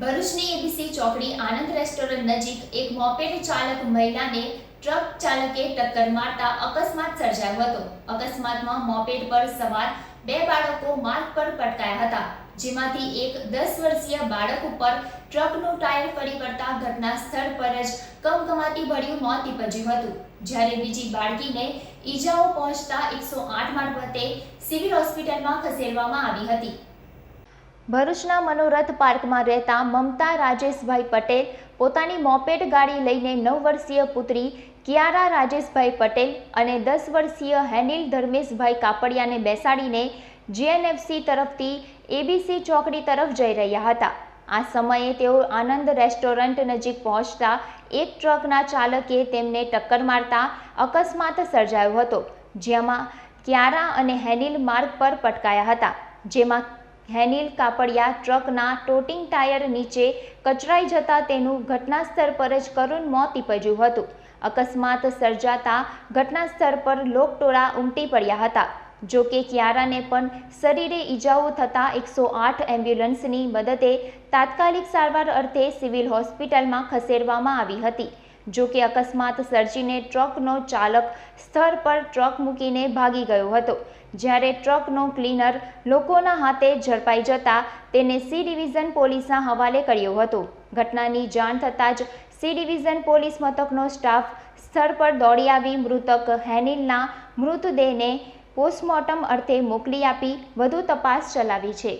ભરૂચની એબીસી ચોકડી આનંદ રેસ્ટોરન્ટ નજીક એક મોપેડ ચાલક મહિલાને ટ્રક ચાલકે ટક્કર મારતા અકસ્માત સર્જાયો હતો. અકસ્માતમાં મોપેડ પર સવાર બે બાળકો માર્ગ પર પટકાયા હતા, જેમાંથી એક દસ વર્ષીય બાળક ઉપર ટ્રકનું ટાયર ફરી પડતા ઘટના સ્થળ પર જ કમકમાટી ભર્યું મોત નીપજ્યું હતું. જ્યારે બીજી બાળકીને ઈજાઓ પહોંચતા એકસો આઠ મારફતે સિવિલ હોસ્પિટલમાં ખસેડવામાં આવી હતી. ભરૂચના મનોરથ પાર્કમાં રહેતા મમતા રાજેશભાઈ પટેલ પોતાની મોપેડ ગાડી લઈને નવ વર્ષીય પુત્રી કિયારા રાજેશભાઈ પટેલ અને દસ વર્ષીય હેનિલ ધર્મેશભાઈ કાપડિયાને બેસાડીને જીએનએફસી તરફથી એબીસી ચોકડી તરફ જઈ રહ્યા હતા. આ સમયે તેઓ આનંદ રેસ્ટોરન્ટ નજીક પહોંચતા એક ટ્રકના ચાલકે તેમને ટક્કર મારતા અકસ્માત સર્જાયો હતો, જેમાં કિયારા અને હેનિલ માર્ગ પર પટકાયા હતા, જેમાં હેનિલ કાપડિયા ટ્રકના ટોટિંગ ટાયર નીચે કચરાઈ જતા તેનું ઘટનાસ્થળ પર જ કરુણ મોત નીપજ્યું હતું. અકસ્માત સર્જાતા ઘટનાસ્થળ પર લોકટોળા ઉમટી પડ્યા હતા. જો કે કિયારાને પણ શરીરે ઈજાઓ થતાં એકસો આઠ એમ્બ્યુલન્સની મદદે તાત્કાલિક સારવાર અર્થે સિવિલ હોસ્પિટલમાં ખસેડવામાં આવી હતી. જો કે અકસ્માત સર્જીને ટ્રકનો ચાલક સ્થળ પર ટ્રક મૂકીને ભાગી ગયો હતો. જ્યારે ટ્રકનો ક્લીનર લોકોના હાથે ઝડપાઈ જતા તેને સી ડિવિઝન પોલીસના હવાલે કર્યો હતો. ઘટનાની જાણ થતાં જ સી ડિવિઝન પોલીસ મથકનો સ્ટાફ સ્થળ પર દોડી આવી મૃતક હેનિલના મૃતદેહને પોસ્ટમોર્ટમ અર્થે મોકલી આપી વધુ તપાસ ચલાવી છે.